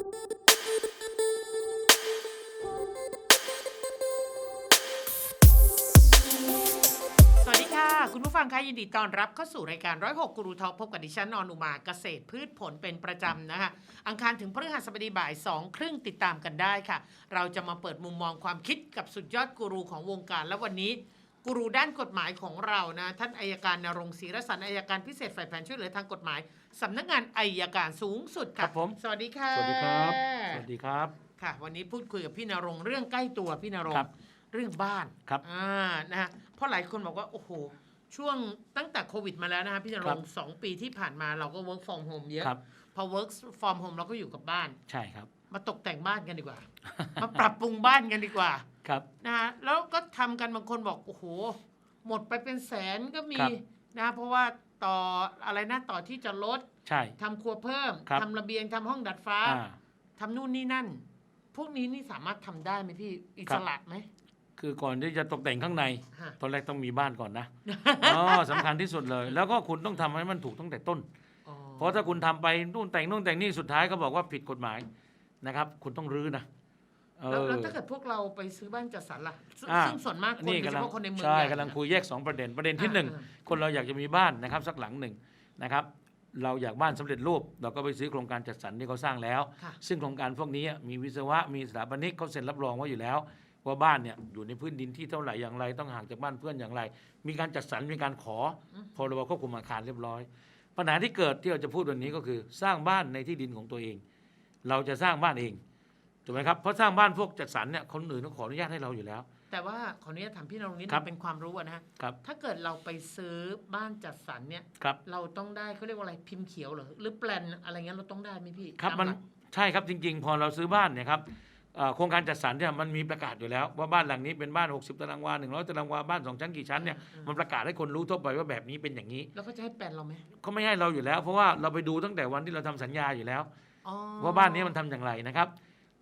สวัสดีค่ะ คุณผู้ฟังคะยินดีต้อนรับเข้าสู่รายการร้อยหกกรูทอพบกับดิฉันนอนุมาเกษตรพืชผลเป็นประจำนะคะ อังคารถึงพฤหัสบดีบ่ายสองครึ่งติดตามกันได้ค่ะ เราจะมาเปิดมุมมองความคิดกับสุดยอดกูรูของวงการและวันนี้ กูรูด้านกฎหมายของเรานะ ท่านอายการนรงค์ศรีรสันอายการพิเศษฝ่ายแผนช่วยเหลือทางกฎหมาย สำนักงานอายการสูงสุดคค่ะรับผม สวัสดีค่ะ สวัสดีครับ สวัสดีครับ ค่ะ วันนี้พูดคุยกับพี่นรงค์เรื่องใกล้ตัวพี่นรงครัค์บเรื่องบ้านครับ อ่านะฮะเพราะหลายคนบอกว่า โอ้โห ช่วงตั้งแต่โควิดมาแล้วนะฮะพี่นรงค์สองปีที่ผ่านมาเราก็ work from home เยอะ ครับ พอ work from home เราก็อยู่กับบ้าน ใช่ครับ มาตกแต่งบ้านกันดีกว่า มาปรับปรุงบ้านกันดีกว่าครับนะฮะแล้วก็ทำกันบางคนบอกโอ้โห หมดไปเป็นแสนก็มีครับนะเพราะว่าต่ออะไรนะต่อที่จะลดใช่ทำครัวเพิ่มครับทำระเบียงทำห้องดัดฟ้าอ่าทำนู่นนี่นั่น พวกนี้นี่สามารถทำได้ไหมพี่อิครัสบระไหมคือก่อนที่จะตกแต่งข้างในฮะตอนแรกต้องมีบ้านก่อนนะอ๋อสำคัญที่สุดเลย แล้วก็คุณต้องทำให้มันถูกตั้งแต่ต้นอ๋อ เพราะถ้าคุณทำไปนู่นแต่งนู่นแต่งนี่สุดท้ายก็บอกว่าผิดกฎหมายนะครับ คุณต้องรื้อนะเอแล้วอแล้วถ้าเกิดพวกเราไปซื้อบ้านจัดสรรล่ะซึ่งอ่าซึ่งส่วนมากคนนี่โดยเฉกำลังพาะคนในเมืองใช่ใหญ่กำลังคุยแยกสองประเด็นประเด็นที่อ่าหนึ่งอ่าคนเราอยากจะมีบ้านนะครับสักหลังหนึ่งนะครับเราอยากบ้านสำเร็จรูป เราก็ไปซื้อโครงการจัดสรรที่เขาสร้างแล้วค่ะซึ่งโครงการพวกนี้มีวิศวะมีสถาปนิกเขาเซ็นรับรองไว้อยู่แล้ว ว่าบ้านเนี่ยอยู่ในพื้นดินที่เท่าไหร่อย่างไร ต้องห่างจากบ้านเพื่อนอย่างไร มีการจัดสรรมีการขออืมพรบควบคุมอาคารเรียบร้อย ปัญหาที่เกิดที่เราจะพูดวันนี้ก็คือ สร้างบ้านในที่ดินของตัวเอง เราจะสร้างบ้านเองถูกไหมครับเพราะสร้างบ้านพวกจัดสรรเนี่ยคนอื่นต้องขออนุญาตให้เราอยู่แล้ว แต่ว่าขออนุญาตถามพี่นรงค์นิดครันึบงเป็นความรู้อะนะฮะครับ ถ้าเกิดเราไปซื้อบ้านจัดสรรเนี่ยครับ เราต้องได้เขาเรียกว่าอะไรพิมพ์เขียวเหรอหรือแปลนอะไรเงี้ยเราต้องได้ไหมพี่ครับตามันหลักใช่ครับจริง ๆ พอเราซื้อบ้านเนี่ยครับเอ่อ โครงการจัดสรรเนี่ยมันมีประกาศอยู่แล้ว ว่าบ้านหลังนี้เป็นบ้าน 60 ตารางวา100ตารางวาบ้านสองชั้นกี่ชั้นเนี่ยอืมมันประกาศให้คนรู้ทั่วไปว่าแบบนี้เป็นอย่างนี้ แล้วก็จะให้แปลนเราไหมเขาไม่ให้เราอยู่แล้ว เพราะว่าเราไปดูตั้งแต่วันที่เราทำสัญญาอยู่แล้วอ๋อว่าบ้านนี้มันทำอย่างไรนะครับ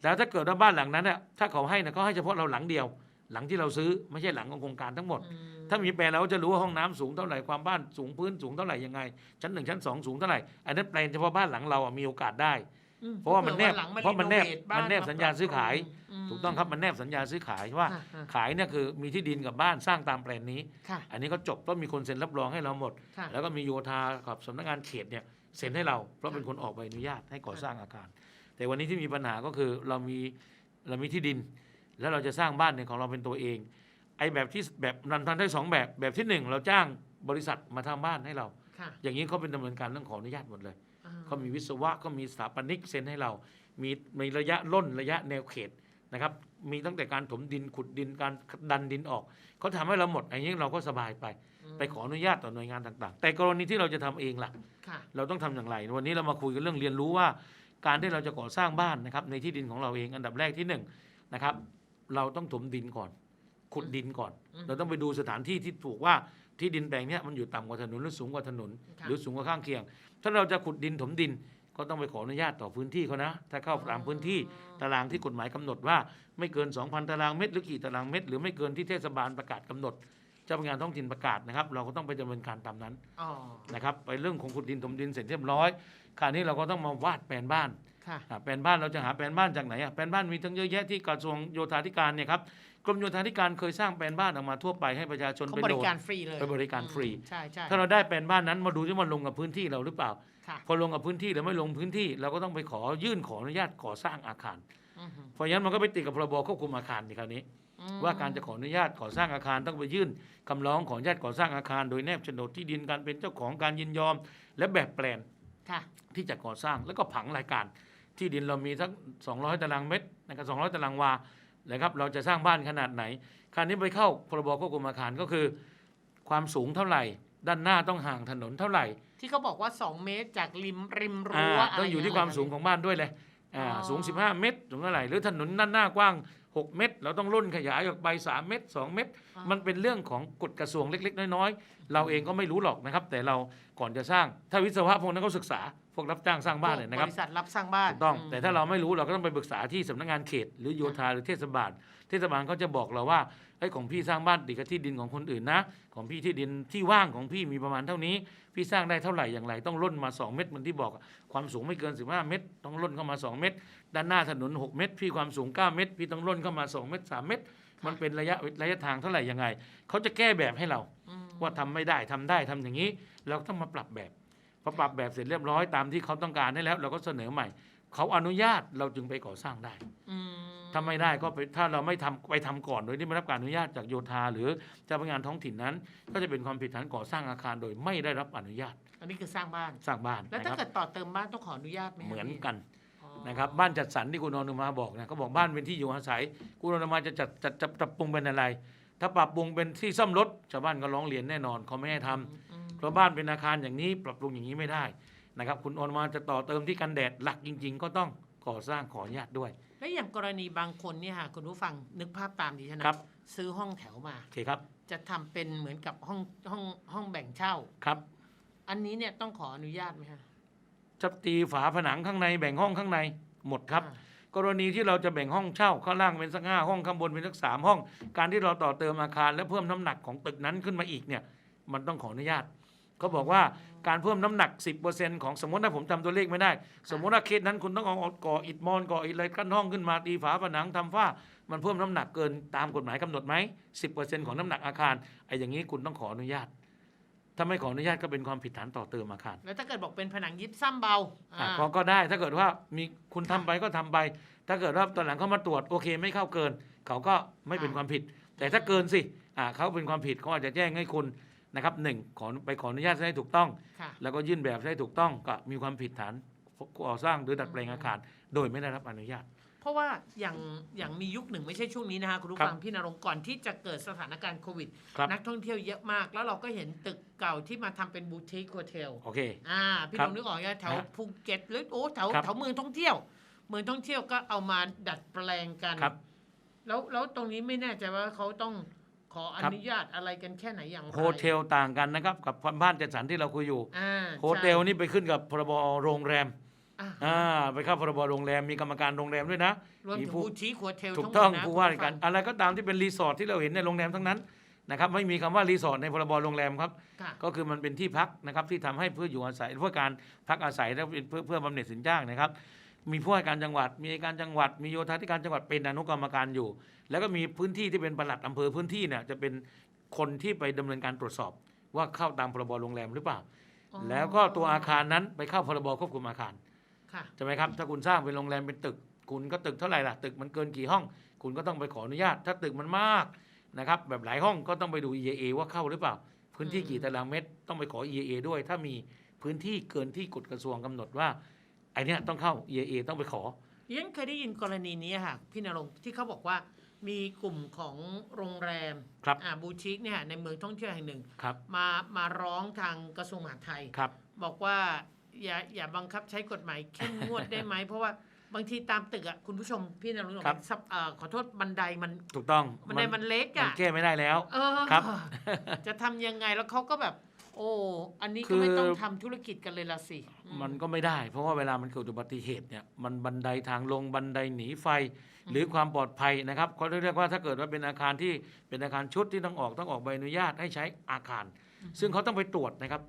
แล้วถ้าเกิดว่าบ้านหลังนั้นเนี่ยถ้าเขาให้เนี่ยเขาให้เฉพาะเราหลังเดียว หลังที่เราซื้อไม่ใช่หลังของโครงการทั้งหมดอืถ้ามีแปลนเราก็จะรู้ว่าห้องน้ำสูงเท่าไหร่ความบ้านสูงพื้นสูงเท่าไหร่ยังไง ชั้นหนึ่งชั้นสองสูงเท่าไหร่อันนั้นแปลนเฉพาะบ้านหลังเราอะมีโอกาสได้อืม เพราะว่ามันแนบผื่อหลังเพราะมันแนบโเบ้ามันแนบสัญญาซื้อขายมถูกต้องครับมันแนบสัญญาซื้อขายว่าอะอะขายเนี่ยคือมีที่ดินกับบ้านสร้างตามแปลนนี้ค่ะอันนี้ก็จบเพราะมีคนเซ็นรับรองให้เราหมดค่ะแล้วก็มีโยธากับสำนักงานเขตเนี่ยเซ็นให้เราเพราะเป็นคนออกใบอนุญาตให้ก่อสร้างอาคาร แต่วันนี้ที่มีปัญหาก็คือเรามีเรามีที่ดิน แล้วเราจะสร้างบ้านเนี่ยของเราเป็นตัวเอง ไอ้แบบที่แบบนันทำได้สองแบบแบบที่หนึ่งเราจ้างบริษัทมาทำบ้านให้เราค่ะอย่างนี้เขาเป็นดำเนินการเรื่องขออนุญาตหมดเลยอ่ เขามีวิศวะเขามีสถาปนิกเซ็นให้เรา มีมีระยะล่นระยะแนวเขตนะครับ มีตั้งแต่การถมดินขุดดินการดันดินออก เขาทำให้เราหมดอย่างนี้เราก็สบายไปมไปขออนุญาตต่อหน่วยงานต่าง ๆ แต่กรณีที่เราจะทำเองล่ะค่ะ เราต้องทำอย่างไร วันนี้เรามาคุยกันเรื่องเรียนรู้ว่า การที่เราจะก่อสร้างบ้านนะครับในที่ดินของเราเองอันดับแรกที่หนึ่งนะครับ เราต้องถมดินก่อน ขุดดินก่อนอืมเราต้องไปดูสถานที่ที่ถูกว่า ที่ดินแปลงเนี้ยมันอยู่ต่ำกว่าถนนหรือสูงกว่าถนนค่ะหรือสูงกว่าข้างเคียง ถ้าเราจะขุดดินถมดินก็ต้องไปขออนุญาตต่อพื้นที่เขานะ ถ้าเข้าตามพื้นที่ตารางที่กฎหมายกำหนดว่า ไม่เกิน 2,000 ตารางเมตรหรือกี่ตารางเมตร หรือไม่เกินที่เทศบาลประกาศกำหนด เจ้าพนักงานท้องถิ่นประกาศนะครับ เราก็ต้องไปดำเนินการตามนั้นอ๋อ นะครับไปเรื่องของขุดดินถมดินเสร็จเรียบร้อยคราวนี้เราก็ต้องมาวาดแผนบ้านค่ะ อ่าแผนบ้านเราจะหาแผนบ้านจากไหนอะแผนบ้านมีทั้งเยอะแยะที่กระทรวงโยธาธิการเนี่ยครับกรมโยธาธิการเคยสร้างแผนบ้านออกมาทั่วไปให้ประชาชนเขาไปบโหลริด การฟรีเลยไปบริการฟรี อืมใช่ใช่ถ้าเราได้แผนบ้านนั้นมาดูที่มันลงกับพื้นที่เราหรือเปล่า ค่ะพอลงกับพื้นที่หรือไม่ลงพื้นที่ เราก็ต้องไปขอยื่นขออนุญาตก่อสร้างอาคาร อือฮึเพราะฉะนั้นมันก็ไปติดกับพรบควบคุมอาคารในคราวนี้อืม ว่าการจะขออนุญาตก่อสร้างอาคารต้องไปยื่นคำร้องขออนุญาตก่อสร้างอาคาร โดยแนบโฉนดที่ดินการเป็นเจ้าของการยินยอม และแบบแปลนค่ะที่จะก่อสร้างแล้วก็ผังรายการ ที่ดินเรามีทั้ง200 ตารางเมตรนะครับ200 ตารางวานะครับเราจะสร้างบ้านขนาดไหนคราวนี้ไปเข้าพรบควบคุมอาคารก็คือ ความสูงเท่าไหร่ ด้านหน้าต้องห่างถนนเท่าไหร่ ที่เขาบอกว่า 2 เมตรจากริมริมอ่ารั้วต้องอยู่ที่ความสูงของบ้านด้วยเลย อ่าอ๋อสูง 15 เมตรสูงเท่าไหร่หรือถนนด้านหน้ากว้าง 6 เมตร เราต้องล่นขยายออกไป 3 เมตร 2 เมตรอ่ามันเป็นเรื่องของกฎกระทรวงเล็ก ๆ น้อยๆ เราเองก็ไม่รู้หรอกนะครับ แต่เราก่อนจะสร้าง ถ้าวิศวะพวกนั้นเขาศึกษา พวกรับจ้างสร้างบ้านเนี่ยนะครับบริษัทรับสร้างบ้านถูกต้อง ม แต่ถ้าเราไม่รู้เราก็ต้องไปปรึกษาที่สำนักงานเขต หรือโยธาหรือเทศบาล เทศบาลเขาจะบอกเราว่าไอ้ยของพี่สร้างบ้านติดกับที่ดินของคนอื่นนะ ของพี่ที่ดินที่ว่างของพี่มีประมาณเท่านี้ พี่สร้างได้เท่าไหร่อย่างไร ต้องล่นมา 2 เมตรเหมือนที่บอกอะความสูงไม่เกิน 15 เมตร ต้องล่นเข้ามา 2 เมตร ด้านหน้าถนน 6 เมตร พี่ความสูง 9 เมตร พี่ต้องล่นเข้ามา 2 เมตร 3 เมตร มันเป็นระยะระยะทางเท่าไหร่ยังไงเขาจะแก้แบบให้เราอืมว่าทำไม่ได้ทำได้ทำอย่างนี้เราต้องมาปรับแบบพอปรับแบบเสร็จเรียบร้อยตามที่เขาต้องการให้แล้ว เราก็เสนอใหม่ เขาอนุญาตเราจึงไปก่อสร้างได้อืม ถ้าไม่ได้ก็ไปถ้าเราไม่ทำไปทำก่อนโดยที่ไม่รับการอนุญาตจากโยธา หรือเจ้าพนักงานท้องถิ่นนั้น ก็จะเป็นความผิดฐานก่อสร้างอาคารโดยไม่ได้รับอนุญาต อันนี้คือสร้างบ้านสร้างบ้านแล้วนะถ้าครับเกิดต่อเติมบ้านต้องขออนุญาตไหมเหมือนพี่กันอ๋อนะครับบ้านจัดสรรที่คุณอนุมาบอกนะเขาบอกบ้านเป็นที่อยู่อาศัย คุณอนุมาจะจัดจัดจัดปรับปรุงเป็นอะไร ถ้าปรับปรุงเป็นที่ซ่อมรถชาวบ้านก็ร้องเรียนแน่นอนเขาไม่ให้ทำอืมเพราะบ้านเป็นอาคารอย่างนี้ปรับปรุงอย่างนี้ไม่ได้นะครับคุณออนมาจะต่อเติมที่กันแดดหลักจริง ๆ ก็ต้องก่อสร้างขออนุญาตด้วย แล้วอย่างกรณีบางคนเนี่ยค่ะคุณผู้ฟังนึกภาพตามดิฉันนะครับ ซื้อห้องแถวมา โอเคครับ จะทำเป็นเหมือนกับห้องห้องห้องแบ่งเช่า ครับ อันนี้เนี่ยต้องขออนุญาตไหมคะจะตีฝาผนังข้างในแบ่งห้องข้างในหมดครับ อ่ากรณีที่เราจะแบ่งห้องเช่าข้างล่างเป็นสักห้าห้องข้างบนเป็นสักสามห้อง การที่เราต่อเติมอาคารและเพิ่มน้ำหนักของตึกนั้นขึ้นมาอีกเนี่ย มันต้องขออนุญาต เขาบอกว่าการเพิ่มน้ำหนัก 10%ของสมมติถ้าผมจำตัวเลขไม่ได้ สมมติว่าเคสนั้นคุณต้องเอาก่ออิฐมอนก่ออิฐอะไรกั้นห้องขึ้นมาตีฝาผนังทำฝ้า มันเพิ่มน้ำหนักเกินตามกฎหมายกำหนดไหม 10%ของน้ำหนักอาคารไอ้อย่างนี้คุณต้องขออนุญาต ถ้าไม่ขออนุญาตก็เป็นความผิดฐานต่อเติมอาคาร แล้วถ้าเกิดบอกเป็นผนังยิบซ้ำเบาอะอ่าก็ก็ได้ ถ้าเกิดว่ามีคุณทำไปก็ทำไป ถ้าเกิดว่าตอนหลังเขามาตรวจโอเคไม่เข้าเกิน เขาก็ไม่เป็นความผิด แต่ถ้าเกินสิอ่าเขาเป็นความผิดเขาอาจจะแจ้งให้คุณ นะครับหนึ่งขอไปขออนุญาตให้ถูกต้อง ค่ะแล้วก็ยื่นแบบให้ถูกต้องก็มีความผิดฐานก่อสร้างหรือดัดแปลงอาคาร โดยไม่ได้รับอนุญาต เพราะว่าอย่างอย่างมียุคหนึ่งไม่ใช่ช่วงนี้นะคะคุณผู้ครับฟังพี่นรงค์ก่อนที่จะเกิดสถานการณ์โควิด ครับ นักท่องเที่ยวเยอะมาก แล้วเราก็เห็นตึกเก่าที่มาทำเป็นบูติกโฮเทล โอเค อ่าพี่ครันบรงค์นึกออกไหมแถวฮะภูเก็ตหรือโอ้แถวครับแถวเมืองท่องเที่ยว เมืองท่องเที่ยวก็เอามาดัดแปลงกัน ครับ แล้วแล้วตรงนี้ไม่แน่ใจว่าเขาต้อง ขออครับนุญาตอะไรกันแค่ไหนอย่างไรโฮเทลต่างกันนะครับ กับบ้านจัดสรรที่เราคุยอยู่อ่าโฮเทลนี่ไปขึ้นกับพรบโรงแรมอ่าอ่าไปเข้าพรบโรงแรมมีกรรมการโรงแรมด้วยนะรวมมีถึงผู้บูติกโฮเทลถูกทั้งหมต้องดนะผู้ว่าคุณราชการฟังอะไรก็ตามที่เป็นรีสอร์ทที่เราเห็นในโรงแรมทั้งนั้นนะครับไม่มีคำว่ารีสอร์ทในพรบโรงแรมครับค่ะก็คือมันเป็นที่พักนะครับที่ทำให้เพื่ออยู่อาศัยเพื่อการพักอาศัยและเพื่อเพื่อบำเหน็จสินจ้างนะครับ มีผู้ว่าการจังหวัด มีอัยการจังหวัด มีโยธาธิการจังหวัดเป็นอนุกรรมการอยู่ แล้วก็มีพื้นที่ที่เป็นปลัดอำเภอพื้นที่เนี่ยจะเป็นคนที่ไปดำเนินการตรวจสอบ ว่าเข้าตามพรบโรงแรมหรือเปล่าอ๋อแล้วก็ตัวอาคารนั้นไปเข้าพรบควบคุมอาคารค่ะใช่ไหมครับถ้าคุณสร้างเป็นโรงแรมเป็นตึก คุณก็ตึกเท่าไหร่ล่ะตึกมันเกินกี่ห้อง คุณก็ต้องไปขออนุญาต ถ้าตึกมันมากนะครับแบบหลายห้องก็ต้องไปดู EAA ว่าเข้าหรือเปล่า พื้นที่กี่ตารางเมตร ต้องไปขอ EAA ด้วย ถ้ามีพื้นที่เกินที่กฎกระทรวงกำหนดว่าไอเนี้ยต้องเข้า EAA ต้องไปขอยังเคยได้ยินกรณีนี้ค่ะพี่นรงค์ที่เขาบอกว่ามีกลุ่มของโรงแรมครับอ่าบูชิกเนี่ยในเมืองท่องเที่ยวแห่งหนึ่งครับมามาร้องทางกระทรวงมหาดไทยครับ บอกว่าอย่าอย่าบังคับใช้กฎหมายเข้มงวดได้ไหม เพราะว่าบางทีตามตึกอะคุณผู้ชมพี่นรงค์บอกครับซับเอ่อขอโทษบันไดมันถูกต้องบันไดมันเล็กมันอะแก้ไม่ได้แล้ว เออครับ จะทำยังไงแล้วเขาก็แบบ โอ้อันนี้คืก็อไม่ต้องทำธุรกิจกันเลยละสิอืมันก็ไม่ได้ เพราะว่าเวลามันเกิดอุบัติเหตุเนี่ยมันบันไดทางลงบันไดหนีไฟ หรือความปลอดภัยนะครับเขาเรียกว่าถ้าเกิดว่าเป็นอาคารที่เป็นอาคารชุดที่ต้องออกต้องออกใบอนุญาตให้ใช้อาคาร ซึ่งเขาต้องไปตรวจนะครับ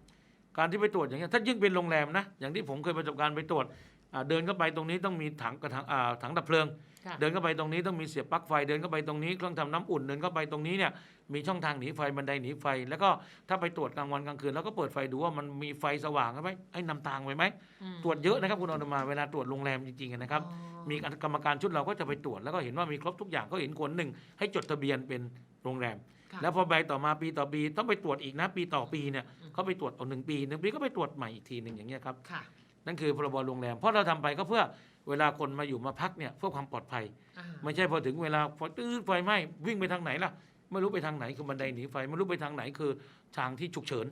การที่ไปตรวจอย่างเงี้ยถ้ายิ่งเป็นโรงแรมนะอย่างที่ผมเคยประสบการณ์ไปตรวจอ่าเดินเข้าไปตรงนี้ต้องมีถังกระถังอ่าถังดับเพลิงค่ะ เดินเข้าไปตรงนี้ต้องมีเสียบปลั๊กไฟเดินเข้าไปตรงนี้เครื่องทำน้ำอุ่นเดินเข้าไปตรงนี้เนี่ยมีช่องทางหนีไฟบันไดหนีไฟ แล้วก็ถ้าไปตรวจกลางวันกลางคืนแล้วก็เปิดไฟดูว่ามันมีไฟสว่างไหมให้นำทางไปไหมอืมตรวจเยอะนะครับคุณอนุมาเวลาตรวจโรงแรมจริงๆนะครับอ๋อมีกรรมการชุดเราก็จะไปตรวจแล้วก็เห็นว่ามีครบทุกอย่างก็เห็นควรหนึ่งให้จดทะเบียนเป็นโรงแรมค่ะแล้วพอใบต่อมาปีต่อปีต้องไปตรวจอีกนะปีต่อปีเนี่ยอืมเขาไปตรวจเอาหนึ่งปีหนึ่งปีก็ไปตรวจใหม่อีกทีหนึ่งอย่างเงี้ยครับค่ะนั่นคือพรบโรงแรมเพราะเราทำไปก็เพื่อ เวลาคนมาอยู่มาพักเนี่ยเพื่อความปลอดภัยอ่าไม่ใช่พอถึงเวลาพอตื้อไฟไหม้วิ่งไปทางไหนล่ะ ไม่รู้ไปทางไหนคือบันไดหนีไฟไม่รู้ไปทางไหนคือทางที่ฉุกเฉิน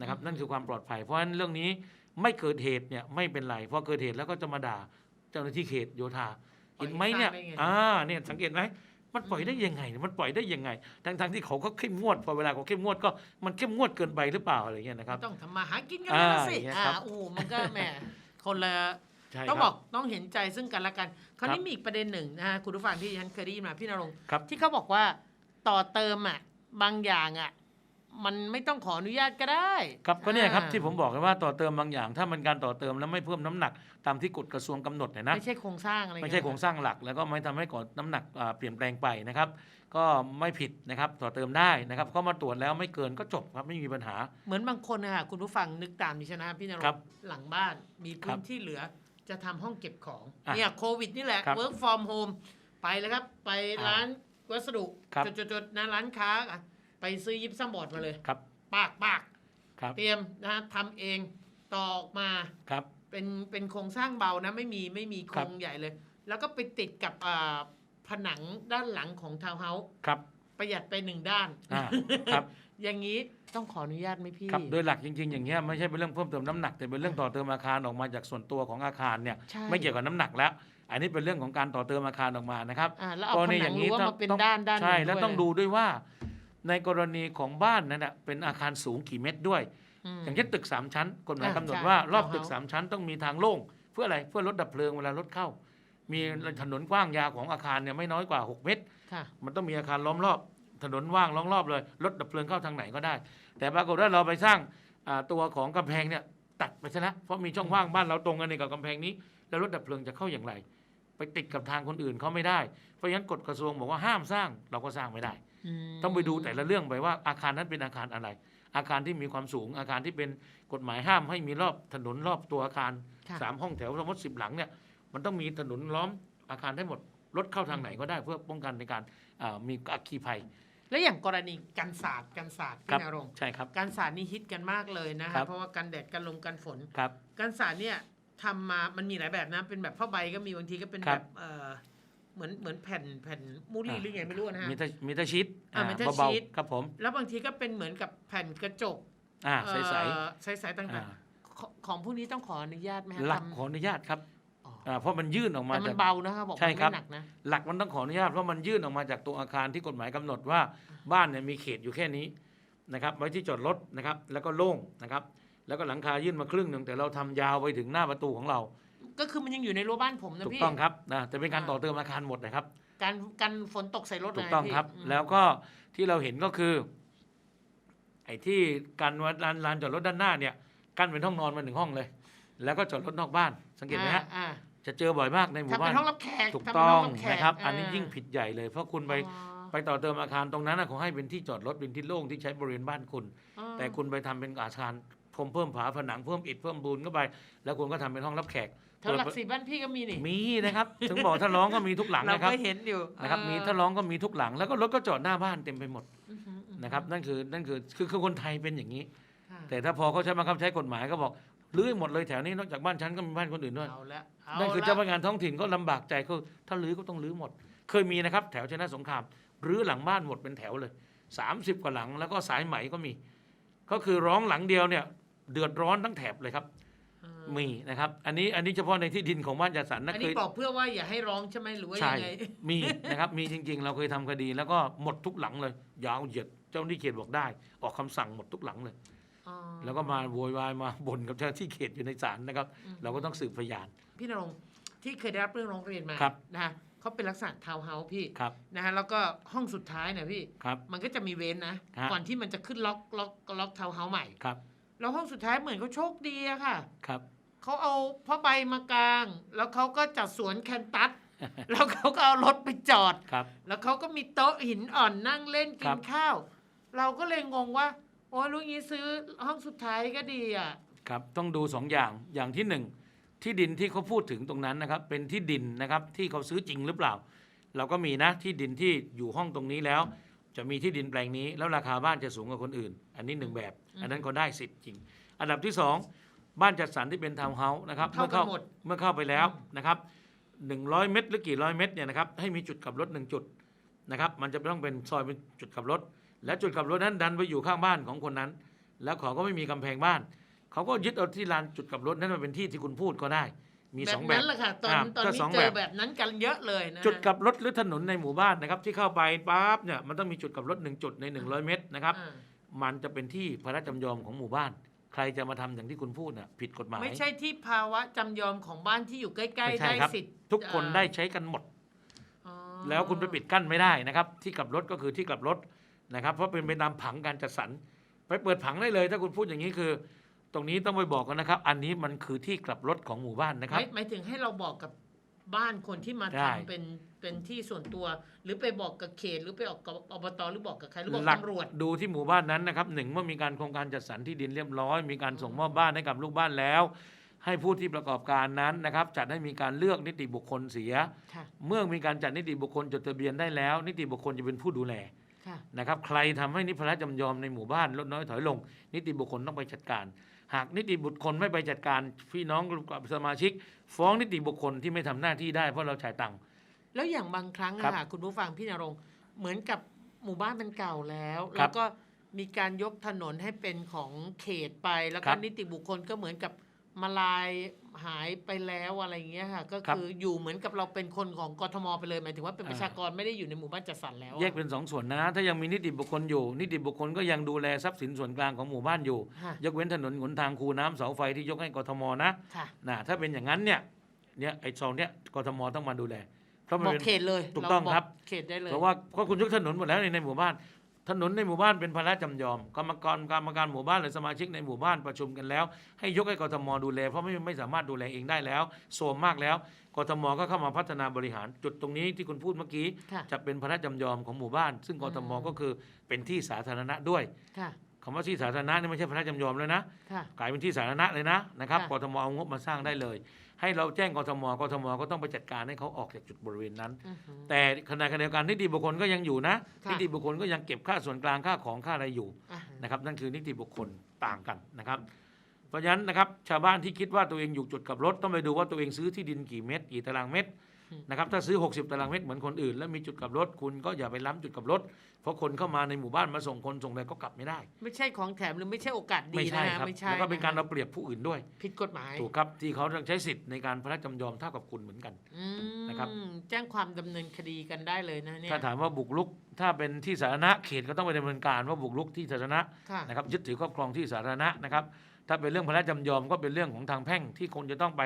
นะครับ นั่นคือความปลอดภัย เพราะฉะนั้นเรื่องนี้ไม่เกิดเหตุเนี่ยไม่เป็นไรพอเกิดเหตุแล้วก็จะมาด่าเจ้าหน้าที่เขตโยธาเห็นไหมเนี่ยอ่าเนี่ยสังเกตไหมมันปล่อยได้ยังไงเนี่ยมันปล่อยได้ยังไง ทั้งทงๆที่เขาก็เข้มงวด พอเวลาเขาเข้มงวดก็มันเข้มงวดเกินไปหรือเปล่าอะไรเงี้ยนะครับ ต้องทำมาหากินกันแล้วนะสิ อ่าอย่างเงี้ยอ่าครับโอ้มันก็แหมคนละใช่ ต้องครับบอกต้องเห็นใจซึ่งกันและกันคราวนี้ครับมีอีกประเด็นหนึ่งนะฮะคุณผู้ฟังที่ฉันเคยได้ยินมาพี่นรงค์ครับที่เขาบอกว่าต่อเติมอะบางอย่างอะมันไม่ต้องขออนุญาตก็ได้ ครับก็เนี่ยครับอ่าที่ผมบอกกันว่าต่อเติมบางอย่าง ถ้ามันการต่อเติมแล้วไม่เพิ่มน้ำหนักตามที่กฎกระทรวงกำหนดเนี่ยนะไม่ใช่โครงสร้างอะไรไม่ใช่โครงสร้างหลัก แล้วก็ไม่ทำให้ก่อน้ำหนักอ่าเปลี่ยนแปลงไปนะครับ ก็ไม่ผิดนะครับต่อเติมได้นะครับก็มาตรวจแล้วไม่เกินก็จบครับไม่มีปัญหา เหมือนบางคนนะคะคุณผู้ฟังนึกตามดิฉันนะพี่นรงครับค์หลังบ้านมีครัพื้บนที่เหลือ จะทำห้องเก็บของอะเนี่ยโควิดนี่แหละ ครับ work from home ไปเลยครับ ไปอ่าร้านวัสดุครับจุดๆๆนะร้านค้าอะไปซื้อยิปซัมบอร์ดมาเลยครับ ปากปากครับเตรียมนะฮะทำเองต่อออกมาครับ เป็นเป็นโครงสร้างเบานะไม่มีไม่มีโคครัรบงใหญ่เลย แล้วก็ไปติดกับอ่าผนังด้านหลังของทาวน์เฮาส์ครับประหยัดไปหนึ่งด้าน อ่าครับ อย่างนี้ต้องขออนุญาตไหมพี่ครับโดยหลักจริง ๆ อย่างเงี้ยไม่ใช่เป็นเรื่องเพิ่มเติมน้ำหนักแต่เป็นเรื่องต่อเติมอาคารออกมาจากส่วนตัวของอาคารเนี่ยใช่ ไม่เกี่ยวกับน้ำหนักแล้ว อันนี้เป็นเรื่องของการต่อเติมอาคารออกมานะครับอ่าแล้วเอากรผณีนัอย่างงนี้รั้วต้องมาเป็นต้องด้านด้านใช่หนึ่แล้วยต้องดูด้วยว่า ในกรณีของบ้านนั้นนะเป็นอาคารสูงกี่เมตรด้วย ม อย่างเช่นตึก 3 ชั้นกฎหมายอะกำหนดใช่ว่ารอบตึก townhouse 3ชั้นต้องมีทางโล่งเพื่ออะไรเพื่อรถดับเพลิงเวลารถเข้า มีถนนกว้างยาวของอาคารเนี่ยไม่น้อยกว่า 6 เมตร ค่ะ มันต้องมีอาคารล้อมรอบ ถนนว่างล้อมรอบเลยรถดับเพลิงเข้าทางไหนก็ได้ แต่ปรากฏว่าเราไปสร้างอ่าตัวของกำแพงเนี่ยตัดไปซะแล้วเพราะมีช่องว่างบ้านเราตรงกันในกับกำแพงนี้ แล้วรถดับเพลิงจะเข้าอย่างไร ไปติดกับทางคนอื่นเขาไม่ได้ เพราะฉะนั้นกฎกระทรวงบอกว่าห้ามสร้างเราก็สร้างไม่ได้มต้องไปดูแต่ละเรื่องไปว่าอาคารนั้นเป็นอาคารอะไร อาคารที่มีความสูง อาคารที่เป็นกฎหมายห้ามให้มีรอบถนนรอบตัวอาคารค่ะสามห้องแถวสมมติสิบหลังเนี่ยมันต้องมีถนนล้อมอาคารได้หมดรถเข้าทางไหนก็ได้เพื่อป้องกันในการอ่ามีอัคคีภัย แล้วอย่างกรณีกันศาสตร์กันศาสตร์ครัพี่บนรงค์ใช่ครับกันศาสตร์นี่ฮิตกันมากเลยนะครัคะบเพราะว่ากันแดดกันลมกันฝนครับกันศาสตร์เนี่ยทำมามันมีหลายแบบนะเป็นแบบผ้าใบก็มีบางทีก็เป็นครัแบบบเออเหมือนเหมือนแผ่นแผ่นมูรี่อ่าหรือไงไม่รู้นะฮะมีตามีตาชิดอ่ามีตาเบาชิดๆครับผม แล้วบางทีก็เป็นเหมือนกับแผ่นกระจกอ่าใสเอ่อใสๆๆต่าอ่างๆของของพวกนี้ต้องขออนุญาตไหมฮะหลักทำขออนุญาตครับ อ๋ออ่าเพราะมันยื่นออกมาแต่มัจาก นเบานะครับบอกใช่มันครับ ไม่หนักนะ หลักมันต้องขออนุญาตเพราะมันยื่นออกมาจากตัวอาคารที่กฎหมายกำหนดว่าบ้านเนี่ยมีเขตอยู่แค่นี้นะครับ ไว้ที่จอดรถนะครับ แล้วก็โล่งนะครับ แล้วก็หลังคายื่นมาครึ่งหนึ่งแต่เราทำยาวไปถึงหน้าประตูของเรา ก็คือมันยังอยู่ในรั้วบ้านผมนะถูกพี่ ต้องครับนะแต่เป็นการอ่า ต่อเติมอาคารหมดนะครับ การกันฝนตกใส่รถถูกนะต้องพี่ครับมแล้วก็ที่เราเห็นก็คือไอ้ที่การวัดลานลานจอดรถด้านหน้าเนี่ยกั้นเป็นห้องนอนมาหนึ่งห้องเลย แล้วก็จอดรถนอกบ้านสังเกตไหมฮะ อ่า จะเจอบ่อยมากในหมู่ทำบ้าเป็นนห้องรับแขกถูกทำเป็นต้ห้องรับแขกนะครับ อันนี้ายิ่งผิดใหญ่เลย เพราะคุณไปอ๋อไปต่อเติมอาคารตรงนั้นนะขอให้เป็นที่จอดรถเป็นที่โล่งที่ใช้บริเวณบ้านคุณ อ๋อแต่คุณไปทำเป็นอาคารเพิ่มเพิ่มฝาผนังเพิ่มอิฐเพิ่มบูนเข้าไป แล้วคุณก็ทำเป็นห้องรับแขกแถวหลักสี่บ้านพี่ก็มีนี่มีนะครับ ถึงบอกถ้าร้องก็มีทุกหลังเรานะครับก็เห็นอยู่นะครับ มีถ้าร้องก็มีทุกหลัง แล้วก็รถก็จอดหน้าบ้านเต็มไปหมดอื้อหืออื้อหือนะครับ นั่นคือนั่นคือคือคือคนไทยเป็นอย่างนี้ ค่ะแต่ถ้าพอเขาใช้บังคับใช้กฎหมายก็บอก รื้อให้หมดเลยแถวนี้นอกจากบ้านฉันก็มีบ้านคนอื่นด้วยเอาละเอานั่นคือละเจ้าพนักงานท้องถิ่นก็ลำบากใจก็ถ้ารื้อก็ต้องรื้อหมด เคยมีนะครับ แถวชนะสงครามรื้อหลังบ้านหมดเป็นแถวเลย 30 กว่าหลังแล้วก็สายไหมก็มี ก็คือร้องหลังเดียวเนี่ยเดือดร้อนทั้งแถบเลยครับเออมีนะครับ อันนี้อันนี้เฉพาะในที่ดินของบ้านจัดสรรนะอันเคนี้ยบอกเพื่อว่าอย่าให้ร้องใช่ไหมหรือว่าใช่ยังไง มีนะครับมีจริง ๆ เราเคยทำคดีแล้วก็หมดทุกหลังเลย ยาวเหยียดเจ้าหน้าที่เขตบอกได้ ออกคำสั่งหมดทุกหลังเลยอ๋อ แล้วก็มาโวยวายมาบ่นกับเจ้าหน้าที่เขตอยู่ในศาลนะครับอืมเราก็ต้องสืบพยาน พี่นรงค์ที่เคยได้รับเรื่องร้องเรียนมาครับนะฮะเขาเป็นลักษณะทาวน์เฮาส์พี่ครับนะฮะแล้วก็ห้องสุดท้ายเนี่ยพี่ ครับมันก็จะมีเว้นนะ ฮะ ก่อนที่มันจะขึ้นล็อกล็อกล็อกทาวน์เฮาส์ใหม่ ครับแล้วห้องสุดท้ายเหมือนเขาโชคดีอะค่ะ ครับ เขาเอาผ้าใบมากาง แล้วเขาก็จัดสวนแคนตัส แล้วเขาก็เอารถไปจอด ครับ แล้วเขาก็มีโต๊ะหินอ่อนนั่งเล่นกิครันบข้าว เราก็เลยงงว่า โอ้ยลูกนี้ซื้อห้องสุดท้ายก็ดีอะ ครับต้องดูสองอย่างอย่างที่หนึ่งที่ดินที่เขาพูดถึงตรงนั้นนะครับ เป็นที่ดินนะครับที่เขาซื้อจริงหรือเปล่า เราก็มีนะที่ดินที่อยู่ห้องตรงนี้แล้ว จะมีที่ดินแปลงนี้ แล้วราคาบ้านจะสูงกว่าคนอื่น อันนี้หนึ่งแบบ อันนั้นก็ได้สิทธิ์จริง อันดับที่สองบ้านจัดสรรที่เป็นทาวน์เฮาส์นะครับเท่าเมื่อกันเข้าหมด เมื่อเข้าไปแล้วนะครับหนึ่งร้อยเมตรหรือกี่ร้อยเมตรเนี่ยนะครับให้มีจุดกลับรถหนึ่งจุดนะครับมันจะต้องเป็นซอยเป็นจุดกลับรถ และจุดกลับรถนั้นดันไปอยู่ข้างบ้านของคนนั้น แล้วเขาก็ไม่มีกำแพงบ้าน เขาก็ยึดเอาที่ลานจุดกลับรถนั้นมาเป็นที่ที่คุณพูดก็ได้ มีแบสบองแบนั้บนแหละค่ะตอนอ่าตอนก็นี้สองเจแบอบแบบนั้นกันเยอะเลยนะจุดกลับรถหรือถนนในหมู่บ้านนะครับ ที่เข้าไปปั๊บเนี่ยมันต้องมีจุดกลับรถหนึ่งจุดใน 100 เมตรนะครับอ่ามันจะเป็นที่พระราชจำยอมของหมู่บ้านใครจะมาทำอย่างที่คุณพูดน่ะผิดกฎหมาย ไม่ใช่ที่ภาวะจำยอมของบ้านที่อยู่ใกล้ไม่ๆใช่ได้ครับสิทธิ์ทุกคนเอ่อได้ใช้กันหมดอ๋อแล้วคุณไปปิดกั้นไม่ได้นะครับ ที่กลับรถก็คือที่กลับรถ นะครับ เพราะเป็นไปตามผังการจัดสรรไปเปิดผังได้เลย ถ้าคุณพูดอย่างนี้คือ ตรงนี้ต้องไปบอกกันนะครับ อันนี้มันคือที่กลับรถของหมู่บ้านนะครับ หมายหมายถึงให้เราบอกกับบ้านคนที่มาได้ ทำเป็นเป็นที่ส่วนตัว หรือไปบอกกับเขตหรือไปออกกับอบตหรือบอกกับใครหรือบอกหลักตำรวจ ดูที่หมู่บ้านนั้นนะครับหนึ่งเมื่อมีการโครงการจัดสรรที่ดินเรียบร้อย มีการส่งมอบบ้านให้กับลูกบ้านแล้ว ให้ผู้ที่ประกอบการนั้นนะครับ จัดให้มีการเลือกนิติบุคคลเสีย ค่ะ เมื่อมีการจัดนิติบุคคลจดทะเบียนได้แล้ว นิติบุคคลจะเป็นผู้ดูแลค่ะ นะครับใครทำให้นิพระจำยอมในหมู่บ้านลดน้อยถอยลง นิติบุคคลต้องไปจัดการ หากนิติบุคคลไม่ไปจัดการพี่น้องกับสมาชิก ฟ้องนิติบุคคลที่ไม่ทำหน้าที่ได้เพราะเราจ่ายตังค์แล้วอย่างบางครั้งครัอะบค่ะคุณผู้ฟังพี่นรงค์เหมือนกับหมู่บ้านมันเก่าแล้วครัแล้บวก็มีการยกถนนให้เป็นของเขตไปแล้วคก็รับนิติบุคคลก็เหมือนกับ มาลายหายไปแล้วอะไรอย่างเงี้ยค่ะ ก็ครับคืออยู่เหมือนกับเราเป็นคนของกทมไปเลยหมายถึงว่าเป็นอ่าประชากรไม่ได้อยู่ในหมู่บ้านจัดสรรแล้วอะแยกเป็นสองส่วนนะ ถ้ายังมีนิติบุคคลอยู่ นิติบุคคลก็ยังดูแลทรัพย์สินส่วนกลางของหมู่บ้านอยู่ค่ะยกเว้นถนนหนทางคูน้ำเสาไฟที่ยกให้กทมนะค่ะนะถ้าเป็นอย่างนั้นเนี่ยเนี่ยไอ้ซองเนี่ยกทมต้องมาดูแลเพราะมันบอกเป็นเขตเลยถูกต้องเาครับเขตได้เลยเพราะว่าก็คุณยกถนนหมดแล้วในในหมู่บ้าน ถนนในหมู่บ้านเป็นภาระจำยอมกรรมการกรรมการหมู่บ้านหรือสมาชิกในหมู่บ้านประชุมกันแล้ว ให้ยกให้กทมดูแลเพราะไม่ไม่สามารถดูแลเองได้แล้วโซมมากแล้วกทมก็เข้ามาพัฒนาบริหาร จุดตรงนี้ที่คุณพูดเมื่อกี้ค่ะจะเป็นพระราชจำยอมของหมู่บ้าน ซึ่งกทมอืมก็คือเป็นที่สาธารณะด้วยค่ะคำว่าที่สาธารณะนี่ไม่ใช่พระราชจำยอมแล้วนะค่ะกลายเป็นที่สาธารณะเลยนะนะครับค่ะกทมเอางบมาสร้างได้เลย ให้เราแจ้งกทมกทมก็ต้องไปจัดการให้เขาออกจากจุดบริเวณนั้น อือหือแต่ขณะเดียวกันนิติบุคคลก็ยังอยู่นะค่ะ นิติบุคคลก็ยังเก็บค่าส่วนกลางค่าของค่าอะไรอยู่อ่าฮะนะครับ นั่นคือนิติบุคคลต่างกันนะครับ เพราะฉะนั้นนะครับชาวบ้านที่คิดว่าตัวเองอยู่จุดกลับรถต้องไปดูว่าตัวเองซื้อที่ดินกี่เมตรกี่ตารางเมตร นะครับถ้าซื้อ 60 ตารางเมตรเหมือนคนอื่น แล้วมีจุดกลับรถคุณก็อย่าไปล้ำจุดกลับรถ เพราะคนเข้ามาในหมู่บ้านมาส่งคนส่งอะไรก็กลับไม่ได้ ไม่ใช่ของแถมหรือไม่ใช่โอกาสดีไม่ใช่นะฮะครับไม่ใช่แล้วก็เป็นการะเอาเปรียบผู้อื่นด้วย ผิดกฎหมายถูกครับที่เขาต้องใช้สิทธิ์ในการพระราชจำยอมเท่ากับคุณเหมือนกันอืมนะครับแจ้งความดำเนินคดีกันได้เลยนะเนี่ยถ้าถามว่าบุกรุกถ้าเป็นที่สาธารณะเขตก็ต้องไปดำเนินการว่าบุกรุกที่สาธารณะค่ะนะครับยึดถือครอบครองที่สาธารณะนะครับ ถ้าเป็นเรื่องพระราชจำยอมก็เป็นเรื่องของทางแพ่งที่คนจะต้องไป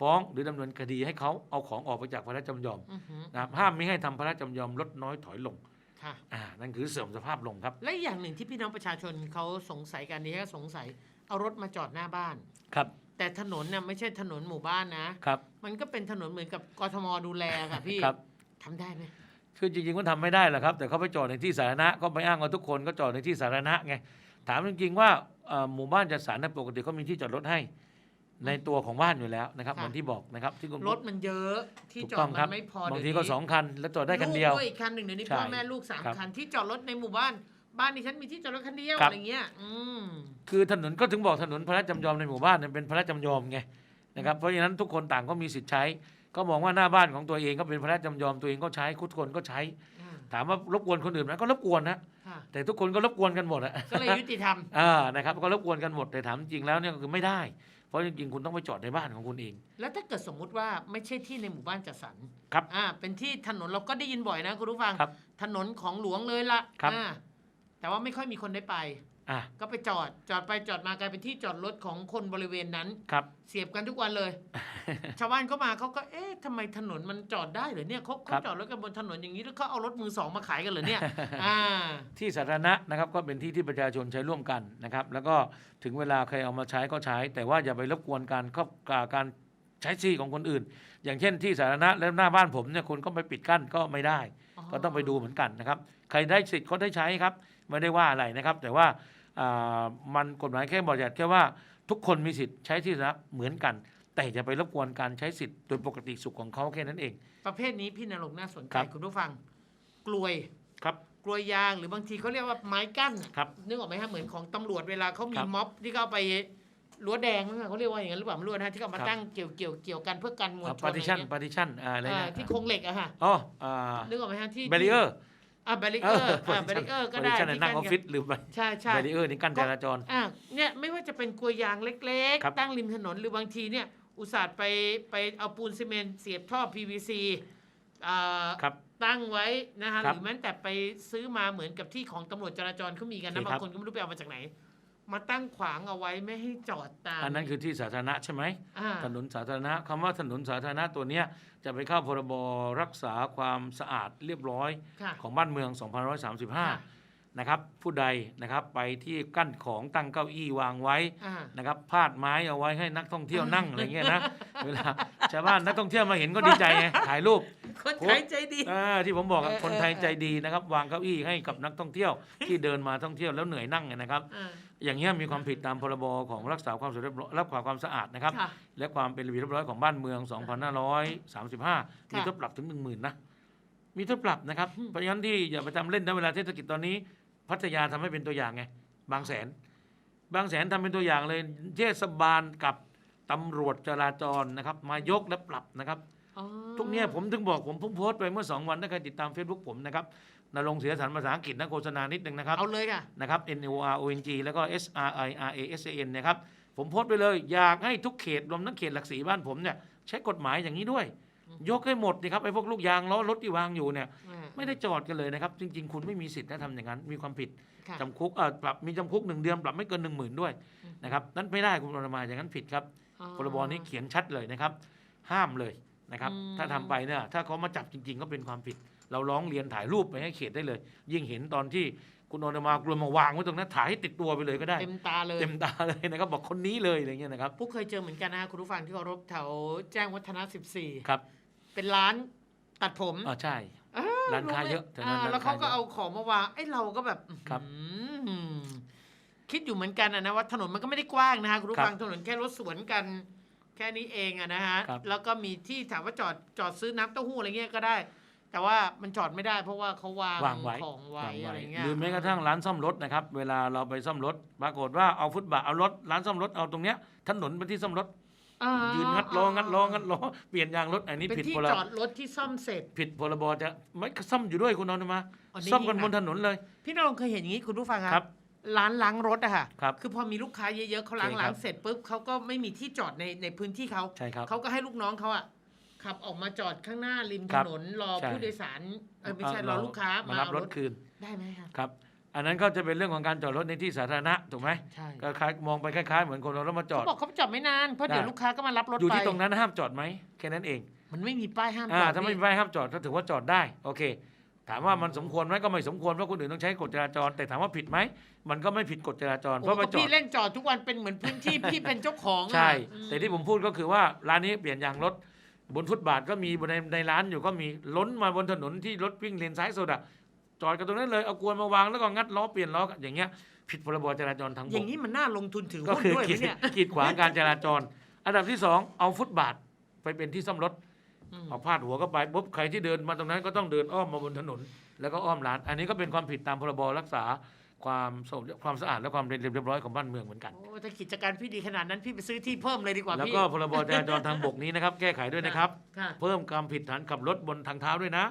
ฟ้องหรือดำเนินคดีให้เขาเอาของออกไปจากพระราชจำยอมอือหือนะครับห้ามไม่ให้ทำพระราชจำยอมลดน้อยถอยลงค่ะอ่านั่นคือเสื่อมสภาพลงครับ และอีกอย่างหนึ่งที่พี่น้องประชาชนเขาสงสัยกันนี้ก็สงสัยเอารถมาจอดหน้าบ้านครับ แต่ถนนเนี่ยไม่ใช่ถนนหมู่บ้านนะครับ มันก็เป็นถนนเหมือนกับกทมดูแลค่ะพี่ครับทำได้ไหมคือจริงๆก็ทำไม่ได้แหละครับ แต่เขาไปจอดในที่สาธารณะก็ไปอ้างว่าทุกคนก็จอดในที่สาธารณะไงถามจริงๆว่าเอ่อ หมู่บ้านจัดสรรเนยปกติเขามีที่จอดรถให้ ในตัวของบ้านอยู่แล้วนะครับเหมือนที่บอกนะครับที่คุณรถมันเยอะที่ถูกจอต้ดองมัครับนไม่พอบางเดี๋ทียวก็นี้สองคัน แล้วจอดได้คันเดียว ลูกด้วยอีกคันหนึ่งเดี๋ยวนี้ใช่พ่อแม่ลูกสามครับคันที่จอดรถในหมู่บ้าน บ้านนี้ฉันมีที่จอดรถคันเดียวครับ อะไรเงี้ย อืม คือถนนก็ถึงบอกถนนพระราชจำยอมในหมู่บ้านเนี่ยเป็นพระราชจำยอมไงนะครับเพราะฉะนั้นทุกคนต่างก็มีสิทธิ์ใช้ ก็มองว่าหน้าบ้านของตัวเองก็เป็นพระราชจำยอมตัวเองก็ใช้ทุกคนก็ใช้อ่า ถามว่ารบกวนคนอื่นไหมก็รบกวนนะค่ะแต่ทุกคนก็รบกวนกันหมดอะ ก็เลยยุติธรรม อ่านะครับก็รบกวนกันหมดแต่ถามจริงแล้วเนี่ยก็คือไม่ได้ เพราะจริงๆคุณต้องไปจอดในบ้านของคุณเอง แล้วถ้าเกิดสมมุติว่าไม่ใช่ที่ในหมู่บ้านจัดสรรครับอ่า เป็นที่ถนนเราก็ได้ยินบ่อยนะคุณผู้ฟัง ครับถนนของหลวงเลยละครับ อ่าแต่ว่าไม่ค่อยมีคนได้ไป อะก็ไปจอดจอดไปจอดมากลายเป็นที่จอดรถของคนบริเวณนั้น ครับ เสียบกันทุกวันเลย ชาวบ้านเขามาเขาก็เอ๊ะทำไมถนนมันจอดได้เหรอเนี่ยเขาครัเขาบจอดรถกันบนถนนอย่างนี้แล้วเขาเอารถมือสองมาขายกันเหรอเนี่ยอ่าที่สาธารณะนะครับก็เป็นที่ที่ประชาชนใช้ร่วมกันนะครับ แล้วก็ถึงเวลาใครเอามาใช้ก็ใช้ แต่ว่าอย่าไปรบกวนการครอบการใช้ที่ของคนอื่น อย่างเช่นที่สาธารณะแล้วหน้าบ้านผมเนี่ยคุณก็ไปปิดกั้นก็ไม่ได้ ก็ต้องไปดูเหมือนกันนะครับ ใครได้สิทธิ์เขาได้ใช้ครับไม่ได้ว่าอะไรนะครับ แต่ว่าอ่า มันกฎหมายแค่บอกแค่ว่าทุกคนมีสิทธิ์ใช้ที่สาธารณะเหมือนกัน แต่อย่าไปรบกวนการใช้สิทธิ์โดยปกติสุขของเขาแค่นั้นเอง ประเภทนี้พี่นรงค์น่าสนใจครับคุณผู้ฟัง กลวยครับกลวยยางหรือบางทีเขาเรียกว่าไม้กั้นน่ะครับนึกออกไหมฮะเหมือนของตำรวจเวลาเขามีครับม็อบที่เขาเอาไปรั้วแดงนั่นน่ะเขาเรียกว่าอย่างนั้นหรือเปล่าไม่รู้นะที่เขามาครับ ตั้งเกี่ยวเกี่ยวเกี่ยวกันเพื่อกันมวลชนปาอะไรร์ติชันเงี้ยปาร์ติชันอะไรอ่านะที่โครงเหล็กอะฮะอ๋ออ่านึกออกไหมฮะที่เบรีเออร์ อ่าแบริเออร์อ่าแบริเออร์ก็ได้ชันที่นั่งอกั้อฟฟิศหรือไปใช่ใช่เบรีเออร์นี่กั้นจราจรอะเนี่ยไม่ว่าจะเป็นกลวยยางเล็กครับๆตั้งริมถนนหรือบางทีเนี่ย อุตส่าห์ไปไปเอาปูนซีเมนต์เสียบท่อ PVC อ่าครับตั้งไว้นะฮะครัหบรือแม้แต่ไปซื้อมาเหมือนกับที่ของตำรวจจราจรเขามีกันนะโอเคครับบางคนก็ไม่รู้ไปเอามาจากไหน มาตั้งขวางเอาไว้ไม่ให้จอดตามอันนั้นคือที่สาธารณะใช่ไหมอ่าถนนสาธารณะคำว่าถนนสาธารณะตัวเนี้ยจะไปเข้าพรบรักษาความสะอาดเรียบร้อยค่ะของบ้านเมืองค่ะ2535 นะครับ ผู้ใดนะครับไปที่กั้นของตั้งเก้าอี้วางไว้อ่านะครับพาดไม้เอาไว้ให้นักท่องเที่ยวนั่งอะไรเงี้ยนะเวลาชาวบ้านนักท่องเที่ยวมาเห็นก็ดีใจไงถ่ายรูปคนไทยใจดีอ่าที่ผมบอกอะเออคนไทยเออใจดีนะครับ วางเก้าอี้ให้กับนักท่องเที่ยวที่เดินมาท่องเที่ยวแล้วเหนื่อยนั่งไงนะครับ อ่าอย่างเงี้ยมีความผิดตามพรบของรักษาความสะอาดเรียบร้อยรักษาความสะอาดนะครับ ค่ะ และความเป็นระเบียบเรียบร้อยของบ้านเมือง 2535 มีโทษปรับถึง 1 0,000นะมีโทษปรับนะครับ อืม เพราะฉะนั้นที่อย่าไปทำเล่นนะเวลาเทศกิจตอนนี้ พัทยาทำให้เป็นตัวอย่างไง บางแสน บางแสนทำเป็นตัวอย่างเลยเทศบาลกับตำรวจจราจรนะครับ มายกและปรับนะครับ อ๋อ ทุกเนี้ยผมถึงบอกผมเพิ่งโพสต์ไปเมื่อ 2 วันถ้าใครติดตาม Facebook ผมนะครับ นรงค์เสียสารภาษาอังกฤษนะโฆษณานิดนึงนะครับ เอาเลยค่ะ นะครับ N O R O N G แล้วก็ S R I R A S A N นะครับ ผมโพสต์ไปเลย อยากให้ทุกเขตรวมทั้งเขตหลักสีบ้านผมเนี่ยใช้กฎหมายอย่างนี้ด้วย ยกให้หมดนะครับไอ้พวกลูกยางล้อรถที่วางอยู่เนี่ยอ่าไม่ได้จอดกันเลยนะครับ จริง ๆ คุณไม่มีสิทธิ์นะทำอย่างนั้น มีความผิดค่ะ จำคุกเอ่อปรับมีจำคุกหนึ่งเดือนปรับไม่เกินหนึ่งหมื่นด้วยอืมนะครับนั่นไม่ได้คุณปรมาอย่างนั้นผิดครับ อ๋อ พรบนี้เขียนชัดเลยนะครับ ห้ามเลยนะครับ อืม ถ้าทำไปเนี่ยถ้าเขามาจับจริง ๆ ก็เป็นความผิด เราร้องเรียนถ่ายรูปไปให้เขตได้เลย ยิ่งเห็นตอนที่คุณโอนมากลัวมาวางไว้ตรงนั้นถ่ายให้ติดตัวไปเลยก็ได้ เต็มตาเลย เต็มตาเลยนะครับบอกคนนี้เลยอะไรเงี้ยนะครับผู้เคยเจอเหมือนกันนะคุณผู้ฟังที่เคารพแถวแจ้งวัฒนะ 14 ครับ เป็นร้านตัดผมอ๋อใช่อ่ร้านค้าเยอะแถวนั้นอ่าร้านแล้วเขาก็ค้าเยอะเอาของมาวางไอ้เราก็แบบครับอื้อหือคิดอยู่เหมือนกันนะนะว่าถนนมันก็ไม่ได้กว้างนะคะคุณผู้ฟังถนนแค่รถสวนกันแค่นี้เองอะนะฮะครับแล้วก็มีที่ถามว่าจอดจอดซื้อน้ำเต้าหู้อะไรเงี้ยก็ได้ แต่ว่ามันจอดไม่ได้เพราะว่าเขาวางวางไว้ ของไว้วางอะไรเงี้ยหรือแม้กระทั่งร้านซ่อมรถนะครับ เวลาเราไปซ่อมรถปรากฏว่าเอาฟุตบาทเอารถร้านซ่อมรถเอาตรงเนี้ยถนนเป็นที่ซ่อมรถอ่ายืนงัดล้องัดล้องัดล้อเปลี่ยนยางรถอันนี้เป็นผิดที่พรจอดรถที่ซ่อมเสร็จ ผิดพรบจะไม่ซ่อมอยู่ด้วยคุณนนท์มาอ๋อนี่ซ่อมกันนะบนถนนเลย พี่นรงค์เคยเห็นอย่างนี้คุณผู้ฟังครับร้านล้างรถอะค่ะครับคือพอมีลูกค้าเยอะๆเขาล้างใช่ครับ ล้างเสร็จปุ๊บเขาก็ไม่มีที่จอดในในพื้นที่เขาใช่ครับ เขาก็ให้ลูกน้องเขาอะ ขับออกมาจอดข้างหน้าริมคถรับนนรอใช่ผู้โดยสารเออไม่ใช่เรอลูกค้ามามารับเอารรถถคืนได้ไหมคะครับ อันนั้นก็จะเป็นเรื่องของการจอดรถในที่สาธารณะถูกไหมใช่ก็คล้ายมองไปคล้ายๆเหมือนคนเรารถมาจอเขาดบอกเขาจอดไม่นานเพราะเดี๋ยวได้ลูกค้าก็มารับรถอยู่ไปที่ตรงนั้นห้ามจอดไหมแค่นั้นเอง มันไม่มีป้ายห้ามจอ่าอดถ้าไม่มีป้ายห้ามจอดก็ถือว่าจอดได้โอเคถามว่ามันสมควรไหมก็ไม่สมควรเพราะคนอื่นต้องใช้กฎจราจร แต่ถามว่าผิดไหมมันก็ไม่ผิดกฎจราจรโอ้เพราะไปก็จอพี่ดเล่นจอดทุกวันเป็นเหมือนพื้นที่พี่เป็นเจ้าของอะใช่อืมแต่ที่ผมพูดก็คือว่าร้านนี้เปลี่ยนยางรถ บนฟุตบาทก็มีบนในในร้านอยู่ก็มีล้นมาบนถนนที่รถวิ่งเลนซ้ายสุดอะจอดกันตรงนั้นเลยเอากลวยมาวางแล้วก็งัดล้อเปลี่ยนล้ออย่างเงี้ยผิดพรบจราจรทางบอกย่างนี้มันน่าลงทุนถือก็หุ้นคือด้วยไหมกีดเนี่ย กีดขวางการจราจร อันดับที่สองเอาฟุตบาทไปเป็นที่ซ่อมรถอืม เอาพาดหัวก็ไปปุ๊บใครที่เดินมาตรงนั้นก็ต้องเดินอ้อมมาบนถนน แล้วก็อ้อมร้าน อันนี้ก็เป็นความผิดตามพรบรักษา ความสงบความสะอาดและความเรียบร้อยของบ้านเมืองเหมือนกัน โอ้ถ้ากิจการพี่ดีขนาดนั้นพี่ไปซื้อที่เพิ่มเลยดีกว่าแล้วพี่ ก็พรบจราจรทางบกนี้นะครับ แก้ไขด้วยนะครับ ค่ะ เพิ่มความผิดฐานขับรถบนทางเท้าด้วยนะ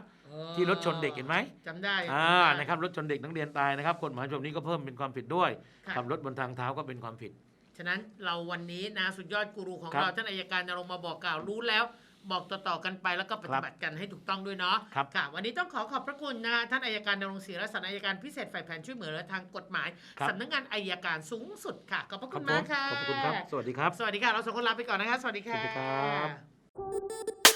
ที่รถชนเด็กเห็นไหม จำได้อ่าจำได้ นะครับรถชนเด็กนักเรียนตายนะครับกฎหมายฉบับนี้ก็เพิ่มเป็นความผิดด้วยค่ะ ขับรถบนทางเท้าก็เป็นความผิด ฉะนั้นเราวันนี้นะสุดยอดกูรูของครับ เราท่านอายการนรงค์มาบอกกล่าวรู้แล้ว บอกต่อๆกันไปแล้วก็ปฏิบัติกันให้ถูกต้องด้วยเนาะครับค่ะ วันนี้ต้องขอขอบพระคุณนะคะท่านอายการนรงค์ศรีรัตน์อายการพิเศษฝ่ายแผนช่วยเหลือทางกฎหมายครับสำนักงานอายการสูงสุดค่ะขอบพระคคุรับณผมมากค่ะขอบคุณครับ สวัสดีครับ สวัสดีค่ะ เราสองคนลาไปก่อนนะคะ สวัสดีค่ะสวัสดีครับ